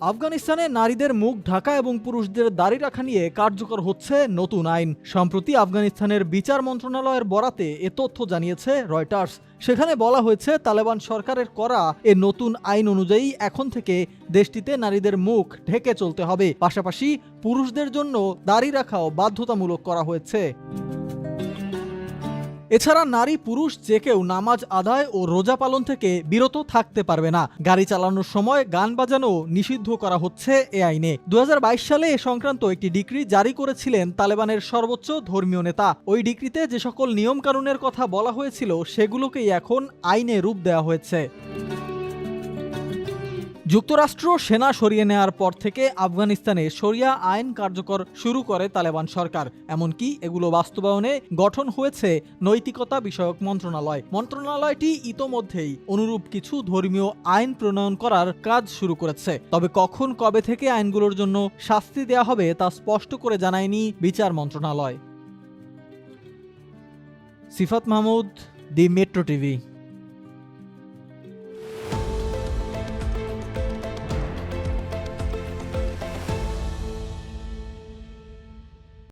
আফগানিস্তানে নারীদের মুখ ঢাকা এবং পুরুষদের দাড়ি রাখা নিয়ে কার্যকর হচ্ছে নতুন আইন। সম্প্রতি আফগানিস্তানের বিচার মন্ত্রণালয়ের বরাতে এ তথ্য জানিয়েছে রয়টার্স। সেখানে বলা হয়েছে, তালেবান সরকারের করা এ নতুন আইন অনুযায়ী এখন থেকে দেশটিতে নারীদের মুখ ঢেকে চলতে হবে। পাশাপাশি পুরুষদের জন্য দাড়ি রাখাও বাধ্যতামূলক করা হয়েছে। এছাড়া নারী পুরুষ যে কেউ নামাজ আদায় ও রোজা পালন থেকে বিরত থাকতে পারবে না। গাড়ি চালানোর সময় গান বাজানো নিষিদ্ধ করা হচ্ছে এ আইনে। দু হাজার বাইশ সালে এ সংক্রান্ত একটি ডিক্রি জারি করেছিলেন তালেবানের সর্বোচ্চ ধর্মীয় নেতা। ওই ডিক্রিতে যে সকল নিয়মকানুনের কথা বলা হয়েছিল, সেগুলোকেই এখন আইনে রূপ দেওয়া হয়েছে। যুক্তরাষ্ট্র সেনা সরিয়ে নেওয়ার পর থেকে আফগানিস্তানে শরিয়া আইন কার্যকর শুরু করে তালেবান সরকার। এমনকি এগুলো বাস্তবায়নে গঠন হয়েছে নৈতিকতা বিষয়ক মন্ত্রণালয়। মন্ত্রণালয়টি ইতোমধ্যেই অনুরূপ কিছু ধর্মীয় আইন প্রণয়ন করার কাজ শুরু করেছে। তবে কখন কবে থেকে আইনগুলোর জন্য শাস্তি দেওয়া হবে তা স্পষ্ট করে জানায়নি বিচার মন্ত্রণালয়। Sifat Mahmud, the Metro TV.